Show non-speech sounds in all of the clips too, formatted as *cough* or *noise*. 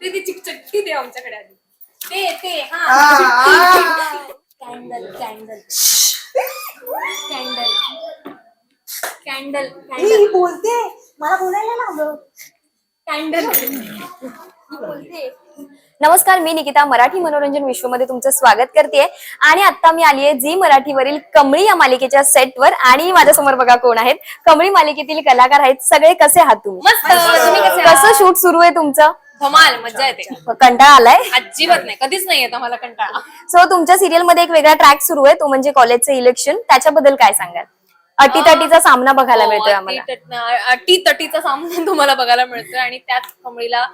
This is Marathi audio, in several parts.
ते ती चिकचट्टी दे आमच्याकडे आधी ते ते हा. Candle candle candle candle candle बोलते. मला बोलायला लावलं कॅन्डल बोलते. नमस्कार मी निकिता मराठी मनोरंजन विश्वमध्ये तुमचं स्वागत करते आणि आता मी आली आहे झी मराठीवरील कमळी या मालिकेच्या सेटवर आणि माझ्यासमोर बघा कोण आहेत. कमळी मालिकेतील कलाकार आहेत. सगळे कसे आहात तुम्ही? मस्त. तुम्ही कसे आहात? कसं शूट सुरू आहे तुमचं? धमाल मजा येते. कंटाळा आलाय? अजिबात नाही कधीच नाही येत आम्हाला कंटाळा. सो तुमच्या सिरियलमध्ये एक वेगळा ट्रॅक सुरू आहे तो म्हणजे कॉलेजचं इलेक्शन त्याच्याबद्दल काय सांगाल? अटीतटीचा सामना बघायला मिळतोय आम्हाला. हो, आम्हाला अटी तटीचा सामना *laughs* तुम्हाला बघायला मिळतोय आणि त्याच कमळीला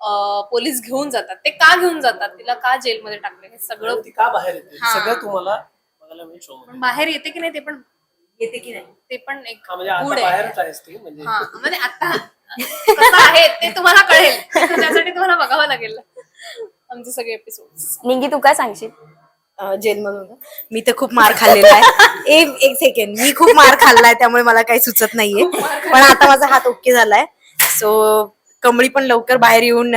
अं, पोलीस घेऊन जातात. ते का घेऊन जातात? तिला का जेलमध्ये टाकले हे सगळं ती का बाहेर येते? हा. सगळं तुम्हाला बघायला मिळेल show मध्ये. पण बाहेर येते की नाही ते पण येते की नाही? ते पण एक हा, म्हणजे गुड आता आहे. बाहेरच आहेस ती म्हणजे. हा म्हणजे आता कसं आहे ते तुम्हाला कळेल. त्यासाठी तुम्हाला बघावं लागेल. आमचे सगळे एपिसोड निंगी तू काय सांगशील? जेलमधून का? मी तर खूप मार खाल्लेला आहे. एक एक सेकंड मी खूप मार खाल्लाय त्यामुळे मला काही सुचत नाहीये. पण आता माझा हात ओके झालाय. सो कमळी पण लवकर बाहेर येऊन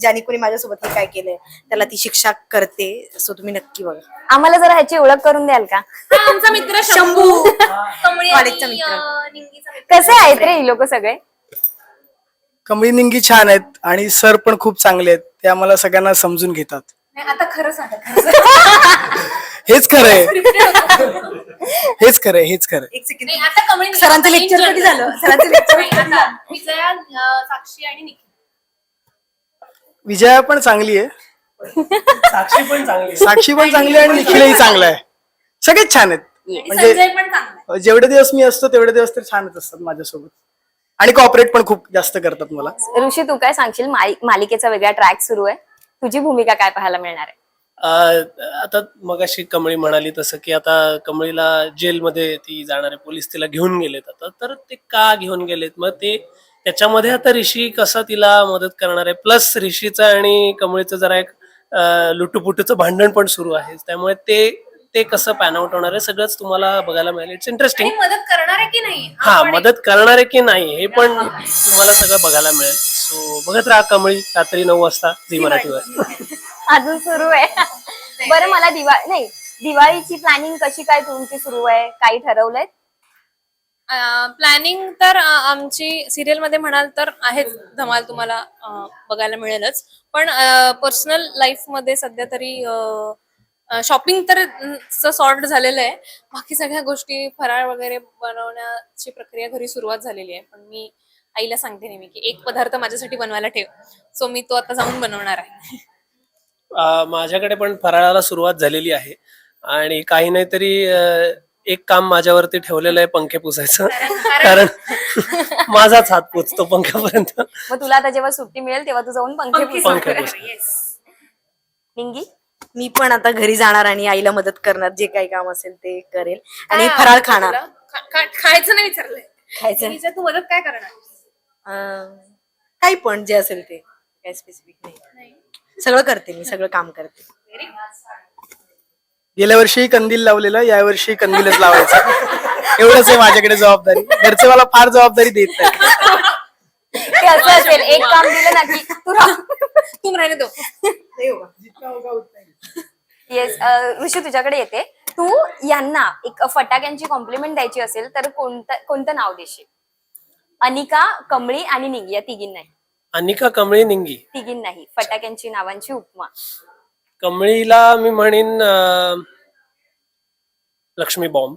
ज्याने कोणी माझ्यासोबत हे काय केलंय त्याला ती शिक्षा करते सो तुम्ही नक्की बघा. आम्हाला जरा ह्याची ओळख करून द्याल का? आमचा मित्र शंभू. कमळी कॉलेजचा आणि, मित्र. अं, निंगीचा मित्र. कसे आहेत रे ही लोक सगळे? कमळी निंगी छान आहेत आणि सर पण खूप चांगले आहेत. ते आम्हाला सगळ्यांना समजून घेतात. नाही, आता खरं सांगा खरं. *laughs* हेच खरं आहे. *laughs* हेच खरं आहे हेच खरं आहे. एक सेकंड नाही, आता नाही, सरांचं lecture in कधी. झालं? सरांचं lecture नाही, कधी आता विजया अं, साक्षी आणि निखिल. विजया पण चांगली आहे. साक्षी पण चांगली आहे. साक्षी पण चांगली आहे आणि निखिलही चांगला आहे. सगळेच छान आहेत. आणि म्हणजे संजय पण चांगला आहे. जेवढे दिवस मी असतो तेवढे दिवस तर छानच असतात माझ्यासोबत. आणि कॉपरेट पण खूप जास्त करतात मला. ऋषी तू काय सांगशील? मालि- मालिकेचा वेगळा ट्रॅक सुरू आहे. तुझी भूमिका काय पाहायला मिळणार आहे? अं, आता मगाशी कमळी म्हणाली तसं की आता कमळीला जेलमध्ये ती जाणारे पोलीस तिला घेऊन गेलेत आता. तर ते का घेऊन गेलेत? मग ते त्याच्यामध्ये आता ऋषी कसा तिला मदत करणार आहे? प्लस ऋषीचं आणि कमळीचं जरा एक लुटूपुटूचं भांडण पण सुरू आहे. त्यामुळे ते ते कसं पॅन आउट होणार आहे सगळंच तुम्हाला बघायला मिळेल. इट्स इंटरेस्टिंग मदत करणार आहे की नाही? हा मदत करणार आहे की नाही हे पण तुम्हाला सगळं बघायला मिळेल. सो बघत राहा कमळी रात्री नऊ वाजता झी मराठीवर अजून सुरू आहे. बरं मला दिवाळी नाही दिवाळीची प्लॅनिंग कशी काय तुमची सुरू आहे? काही ठरवलंय? प्लॅनिंग तर अं, आमची सिरियलमध्ये म्हणाल तर आहेच धमाल तुम्हाला अं, बघायला मिळेलच. पण पर्सनल लाईफमध्ये सध्या तरी शॉपिंग तर सॉर्ट झालेलं आहे. बाकी सगळ्या गोष्टी फराळ वगैरे बनवण्याची प्रक्रिया घरी सुरुवात झालेली आहे. पण मी आईला सांगते नेहमी की एक पदार्थ माझ्यासाठी बनवायला ठेव. सो मी तो आता जाऊन बनवणार आहे. *laughs* माझ्याकडे पण फराळाला सुरुवात झालेली आहे. आणि काही नाही तरी अं, एक काम माझ्यावरती ठेवलेलं आहे पंखे पुसायचं. कारण *laughs* *laughs* माझाच हात पोचतो पंख्यापर्यंत. मग तुला आता जेव्हा सुट्टी मिळेल तेव्हा तू जाऊन पंखे पुस. पंखे पुस. निंगी मी पण आता घरी जाणार आणि आईला मदत करणार. जे काही काम असेल ते करेल. आणि काय फराळ आवडतं खाणार. तुला? खा- खा- खायचं नाही विचारलंय. खायचं. तिच्या तू मदत काय करणार? काही पण जे असेल ते काही स्पेसिफिक नाही. सगळं करते मी सगळं काम करते. व्हेरी गेल्या वर्षी कंदील लावलेला यावर्षी कंदीलच लावायचा. एवढंच आहे माझ्याकडे जबाबदारी. घरचे मला फार जबाबदारी देत नाही ते असं असेल एक काम दिलं ना की तू राह. दो येस ऋषी तुझ्याकडे येते. तू यांना एक फटाक्यांची कॉम्प्लिमेंट द्यायची असेल तर कोणतं कोणतं नाव देशील? अनिका कमळी आणि निंगी या तिघीं नाही अनिका कमळी निंगी. तिघीं नाही फटाक्यांची नावांची उपमा. कमळीला मी म्हणेन अं, लक्ष्मी बॉम्ब.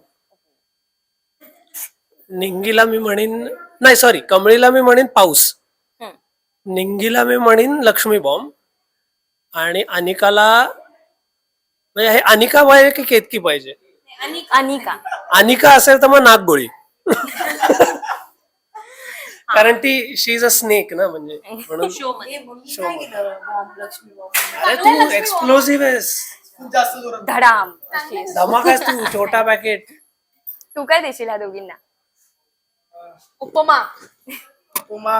निंगीला मी म्हणेन नाही सॉरी कमळीला मी म्हणेन पाऊस. हम्म. निंगीला मी म्हणेन लक्ष्मी बॉम्ब. आणि अनिकाला म्हणजे हे अनिका पाहिजे की केतकी पाहिजे? अनिका. अनिका असेल तर मग नागगोळी *laughs* कारण ती शी इज अ स्नेक ना म्हणजे *laughs* म्हणून शो मध्ये. अरे तू एक्सप्लोसिव्ह आहेस. धडाम. अशी. धमाका आहेस तू छोटा पॅकेट तू काय देशील ह्या दोघींना? उपमा. उमा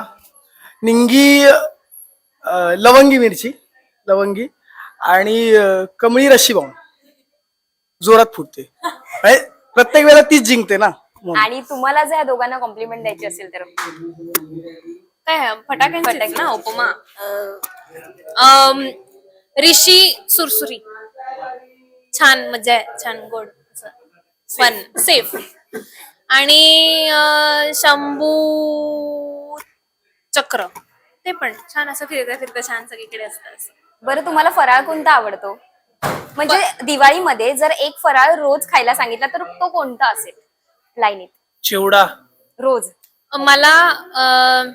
निंगी अं, लवंगी मिरची लवंगी. आणि अं, कमळी रशी बाऊन जोरात फुटते. *laughs* म्हणजे प्रत्येक वेळेला तीच जिंकते ना. आणि तुम्हाला जर ह्या दोघांना कॉम्प्लिमेंट द्यायची असेल तर. काय फटाक्यांची ना उपमा. अम, ऋषी सुरसुरी. छान मजा आहे छान गोड. फन सेफ आणि अं, शंभू चक्र. ते पण छान असं फिरता फिरता छान सगळीकडे असतं असं. बरं तुम्हाला फराळ कोणता आवडतो? म्हणजे दिवाळीमध्ये जर एक फराळ रोज खायला सांगितला तर तो कोणता असेल? लाईनीत. चिवडा. रोज. मला अं,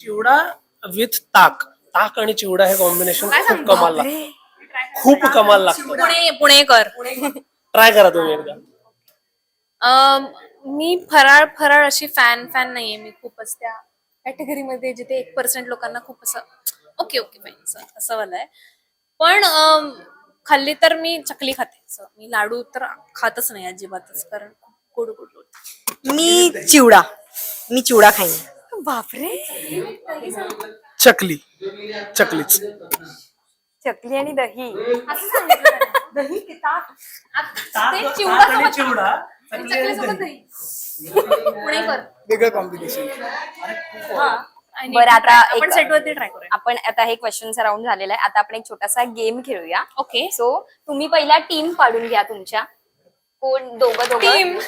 चिवडा विथ ताक. ताक आणि चिवडा हे कॉम्बिनेशन खूप? कमाल लागतं. खूप कमाल लागतं. पुणे पुणेकर ट्राय करा तुम्ही एकदा. मी फराळ फराळ अशी फॅन फॅन नाहीये मी खूपच त्या कॅटेगरीमध्ये जिथे एक पर्सेंट लोकांना खूप असं ओके ओके फाईन असं असं वाला आहे. पण खाल्ली तर मी चकली खाते. असं मी लाडू तर खातच नाही अजिबातच कारण गोड गोड गोड. मी चिवडा. मी चिवडा खाईन. बापरे. चकली. चकलीच. चकली आणि दही. ते चिवडा चिवडा. वेगळं कॉम्बिनेशन बरं, आता. एक- आपण सेटवरती ट्राय करूया. आपण आता हे क्वेश्चनचा राऊंड झालेला आहे. आता आपण एक छोटासा गेम खेळूया. ओके सो तुम्ही पहिला टीम पाडून घ्या तुमच्या. कोण? दोघं दोघं? टीम.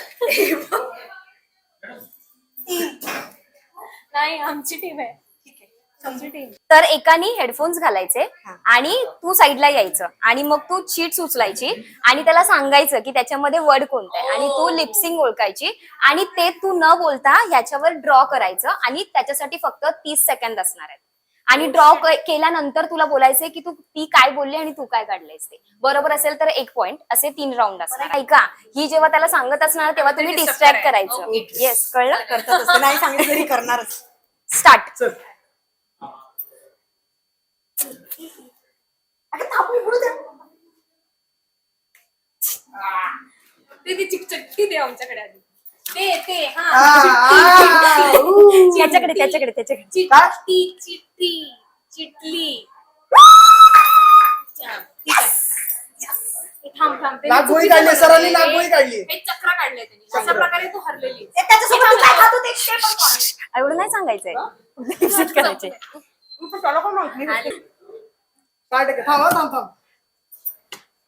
नाही आमची टीम आहे. ठीक आहे. आमची टीम. तर एकाने हेडफोन्स घालायचे आणि तू साईडला यायचं. आणि मग तू चीट उचलायची आणि त्याला सांगायचं की त्याच्यामध्ये वर्ड कोणतं आहे. आणि तू लिपसिंग ओळखायची आणि ते तू न बोलता ह्याच्यावर ड्रॉ करायचं आणि त्याच्यासाठी फक्त तीस सेकंद असणार आहेत. आणि ड्रॉ केल्यानंतर तुला बोलायचंय की तू ती काय बोलली आणि तू काय काढलंयस ते. बरोबर असेल तर एक पॉइंट असे तीन राऊंड असणार ऐका ही जेव्हा त्याला सांगत असणार तेव्हा तुम्ही डिस्ट्रॅक्ट करायचं. येस कळलं? नाही सांगितलं तरी करणारच. स्टार्ट ते चिकचक्की दे आमच्याकडे ते ते हा. त्याच्याकडे त्याच्याकडे. त्याच्याकडे चिठ्ठी चिठ्ठी चिटली. अच्छा, ठीक आहे. हे थांब थांब. ते नागोळी चुकीचं काढली. सरांनी नागोळी काढली. हे चक्र काढले त्यांनी. अशा प्रकारे तू हरलेली त्याच्यासोबत तू काय खात होते ते पण सांग. एवढं नाही सांगायचंय. Visit करायचे स्टार्ट थांब हा, थांब थांब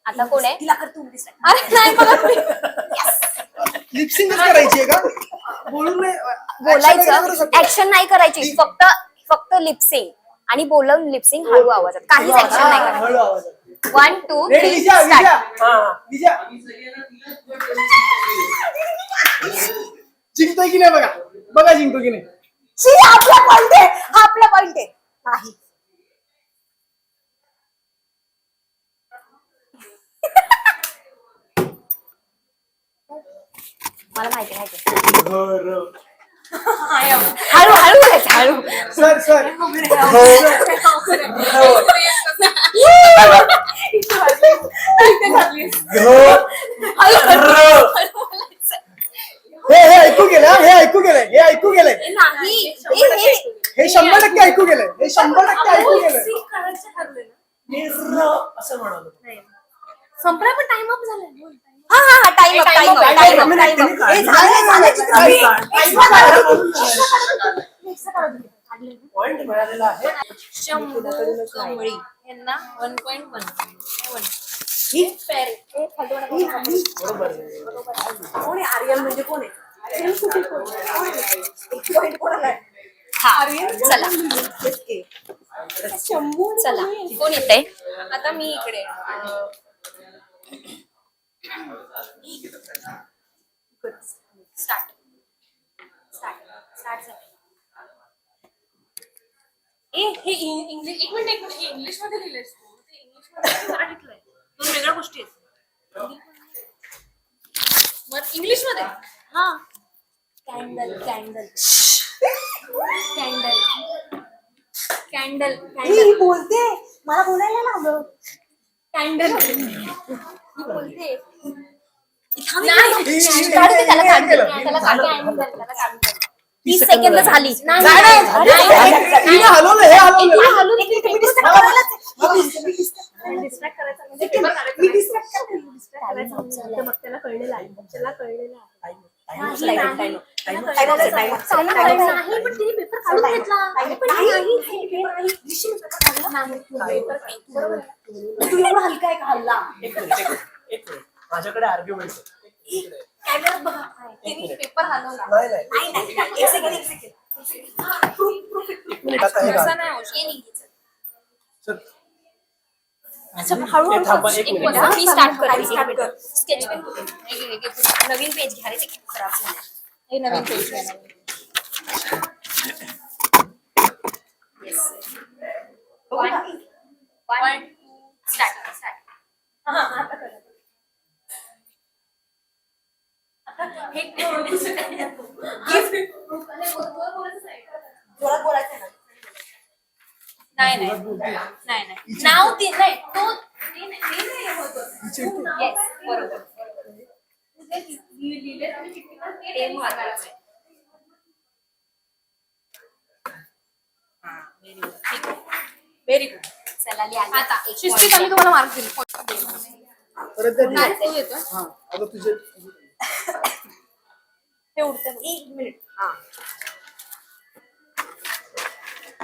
आता कोण आहे? तिला कर तू. अरे नाही बघत *laughs* मी. लिपसिंगच करायची का? बोलून बोलायचं. ऍक्शन नाही करायची. फक्त फक्त लिपसिंग आणि बोलून लिपसिंग हळू आवाजात. काहीच ऍक्शन नाही हा, करायचं. हळू आवाजात. वन टू थ्री जिंकतोय की नाही बघा? बघा जिंकतो की नाही. आपला पॉइंट आहे. हा आपला पॉइंट आहे. नाही. मला माहिती माहिती. बरं. हळू हळू बोलायचं, हळू. Sir sir. हे हे. ऐकू गेलं हा, हे ऐकू गेलंय हे ऐकू गेलंय. नाही. ए, हे, हे शंभर टक्के ऐकू गेलंय. हे शंभर टक्के ऐकू गेलंय. असं म्हणालो संपला पण टाइम अप झाला हा हा हा time up time up time up time up हे झालं, झालं, चित्रपट. पॉइंट मिळालेला आहे. शंभू कमळी यांना वन पॉईंट वन कोण आहे? आर्यन म्हणजे कोण आहे? आर्यन कुठे कोण आहे? एक point कोणाला आहे? हा चला. ओके. चला. कोण येते आता मी इकडे. ए हे इंग्लिश एक मिनिट एक मिनिट इंग्लिश मध्ये लिहिलंयस तू ते इंग्लिश मध्ये मराठीतलं आहे दोन वेगळ्या गोष्टी आहेत मग इंग्लिश मध्ये हा। कॅन्डल कॅन्डल कॅन्डल कॅन्डल ही ही बोलते मला बोलायला लावलं कॅन्डल बोलते नाही काढू दे त्याला काढू दे त्याला काढू दे. तीस सेकंद झाली नाही, नाही. हे म्हणजे paper नाही. तू एवढा हलका आहे का हल्ला एक मिनिट एक मिनिट, एक मिनिट माझ्याकडे आर्ग्युमेंट कॅमेरात बघा पेपर हलवला नाही नाही नाही नाही एक सेकंड एक सेकंड प्रूफ प्रूफ आता हे असं घाल. नाही होऊ शकत. चल. अच्छा हळूहळू हे थांबा, एक एक मिनिट. मिनिट मी स्टार्ट करते. स्केच पेन नवीन पेज घ्या रे ते खूप खराब झालं हे नवीन पेज आहे, नवीन. वन स्टार्ट स्टार्ट जोरात बोलायचं ना नाही नाही. नाही नाही. नाव ते नाही तो ते नाही ते नाही होतं. येस बरोबर. ते लि- लिहिलंय तुम्ही चिठ्ठीवर, ते ते महत्वाचं आहे. व्हेरी गुड चला लिहा आता शिस्तीत आम्ही तुम्हाला मार्क दिले परत त्या दिवस. तू येतोय हा अगं तुझे हे उडतं. एक मिनिट. हा.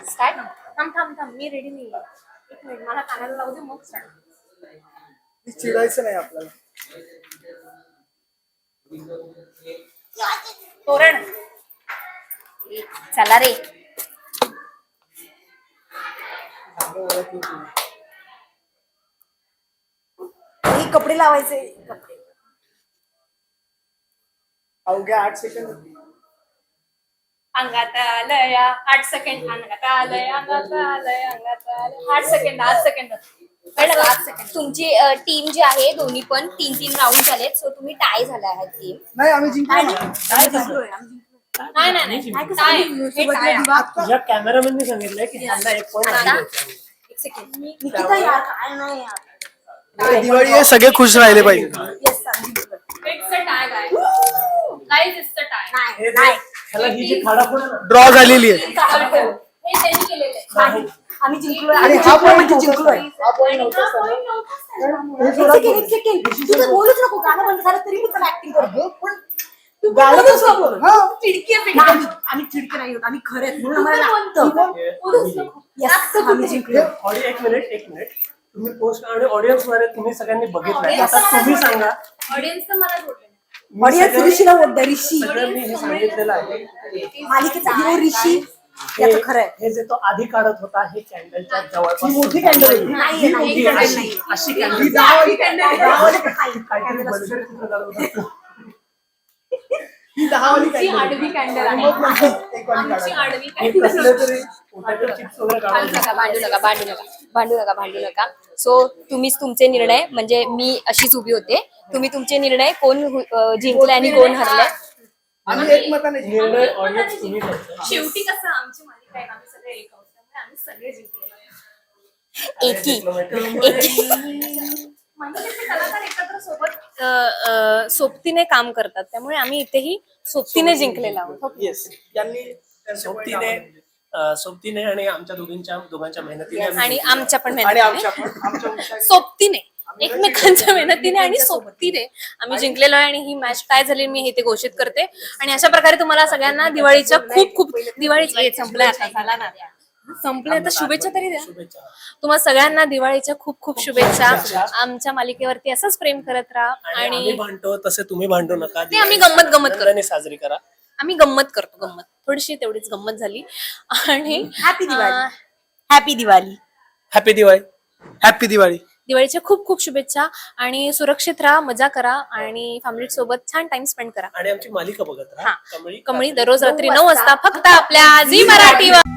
स्टार्ट थांब थांब थांब मी रेडी नाही एक मिनिट मला कानाला लावू दे मग स्टार्ट चिडायचं नाही आपल्याला. तोरण. चला रे. कपडे लावायचे. कपडे अवघ्या आठ सेकंड अंगात आलया आठ सेकंड अंगात आलय अंगात आलय अंगात आलय आठ सेकंड आठ सेकंड का आठ सेकंड तुमची टीम जी आहे दोन्ही पण तीन तीन राऊंड झालेत सो तुम्ही टाय झाला आहात टीम नाही आम्ही जिंकलो ना. नाही? नाही नाही काय? हे काय आहे? तुझ्या कॅमेरामॅनने सांगितलंय की त्यांना एक पॉईंट एक सेकंड मी निकिता यार काय नाही यार अरे, दिवाळी आहे सगळे खुश राहिले पाहिजे. नाही ही जी ना ड्रॉ झालेली आहे हे त्यांनी केलेलं आहे. नाही. आम्ही जिंकलोय. आम्ही जिंकलोय. म्हणजे जिंकलोय. हा point नव्हताच त्याला. हे एक जोरात सेकंड एक सेकंड तू तर बोलूच नको गाणं बंद झालं तरी मी त्याला ऍक्टिंग करतो पण तू नको? हा. आम्ही चिडके नाही होत आम्ही खरे आहेत म्हणून आम्हाला लागतं. Yes, आम्ही जिंकलो. ऑडिओ एक मिनिट एक मिनिट तुम्ही पोस्ट आणि ऑडियन्समध्ये तुम्ही सगळ्यांनी बघितलंय. आता तुम्ही सांगा. ऑडियन्स तर मला ऑडियन्स सगळ्यांनी- ऋषीला ऋषी. सगळ्यांनी हे सांगितलेलं आहे. मालिकेचा हिरो ऋषी हे याचं खरं आहे. हे जे तो आधी काढत होता हे कॅन्डलच्या जवळपास मोठी. नाही ही candle नाही. अशी ही कॅन्डल candle आहे, दहावाली नाही, काहीतरी candle असू बलगट चित्र काढत होता. ही दहावाली आमची candle आहे. आडवी कॅन्डल आहे. मग नंतर एक वाली आमची काढा. आडवी हे कॅन्डल कसले तरी पोटॅटो चिप्स वगैरे काढत भांडू नका भांडू नका. भांडू नका भांडू नका. सो तुम्हीच तुमचे निर्णय म्हणजे मी अशीच उभी होते. तुम्ही तुमचे निर्णय कोण जिंकले आणि कोण हरले आम्ही एकमताने जिंकलो. निर्णय ऑडियन्स तुम्ही करता. शेवटी कसं आमची मालिका आहे आम्ही सगळे एक आहोत. त्यामुळे आम्ही सगळे जिंकलेलो आहे. एकी. एकी. मालिकेचे कलाकार एकत्र सोबत अ, अ, सोबतीने काम करतात. त्यामुळे आम्ही इथेही सोबतीने जिंकलेलो आहोत. सोबतीने अं, सोबतीने आणि आमच्या दोघींच्या दोघांच्या मेहनतीने आम्ही आणि आमच्या पण आणि मेहनतीने. आमच्या पण- आमच्या *laughs* उत्साही- सोबतीने. एकमेकांच्या मेहनतीने आणि सोबतीने आम्ही जिंकलेलो आहे आणि ही मॅच काय झाली मी हे ते घोषित करते. आणि अशा प्रकारे तुम्हाला सगळ्यांना दिवाळीच्या खूप खूप दिवाळीच्या संपल्या. आता झाला ना. संपल्या तर शुभेच्छा तरी द्या. शुभेच्छा. तुम्हाला सगळ्यांना दिवाळीच्या खूप खूप शुभेच्छा. आमच्या मालिकेवरती असंच प्रेम करत राहा आणि आम्ही आणि भांडतो तसे तुम्ही भांडू नका. ते आम्ही गंमत गंमत. आनंदाने साजरी करा. आम्ही गंमत करतो गंमत. थोडीशी तेवढीच गंमत झाली. आणि happy Diwali happy Diwali happy Diwali happy Diwali दिवाळीच्या खूप खूप शुभेच्छा आणि सुरक्षित राहा मजा करा आणि फॅमिली सोबत छान टाइम स्पेंड करा. आणि आमची मालिका बघत राहा. कमळी कमळी दररोज रात्री नऊ वाजता फक्त आपल्या झी मराठीवर.